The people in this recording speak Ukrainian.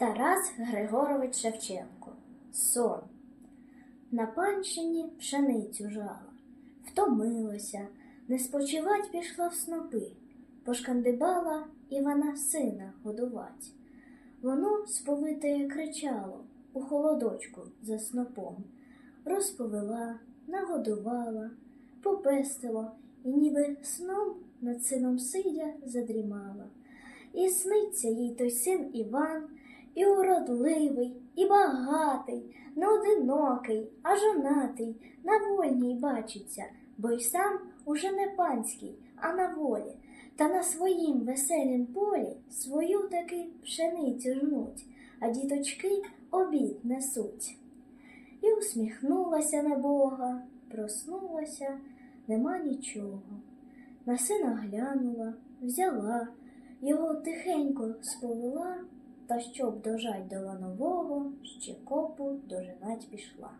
Тарас Григорович Шевченко. Сон. На панщині пшеницю жала, втомилася, не спочивать пішла в снопи, пошкандибала Івана сина годувать. Воно сповитеє кричало у холодочку за снопом, розповела, нагодувала, попестила і ніби сном над сином сидя задрімала. І сниться їй той син Іван, і уродливий, і багатий, не одинокий, а жонатий, на вольній бачиться, бо й сам уже не панський, а на волі, та на своїм веселім полі свою таки пшеницю жнуть, а діточки обід несуть. І усміхнулася на Бога, проснулася, нема нічого. На сина глянула, взяла, його тихенько сповела, та щоб дожать до ланового, ще копу дожинать пішла.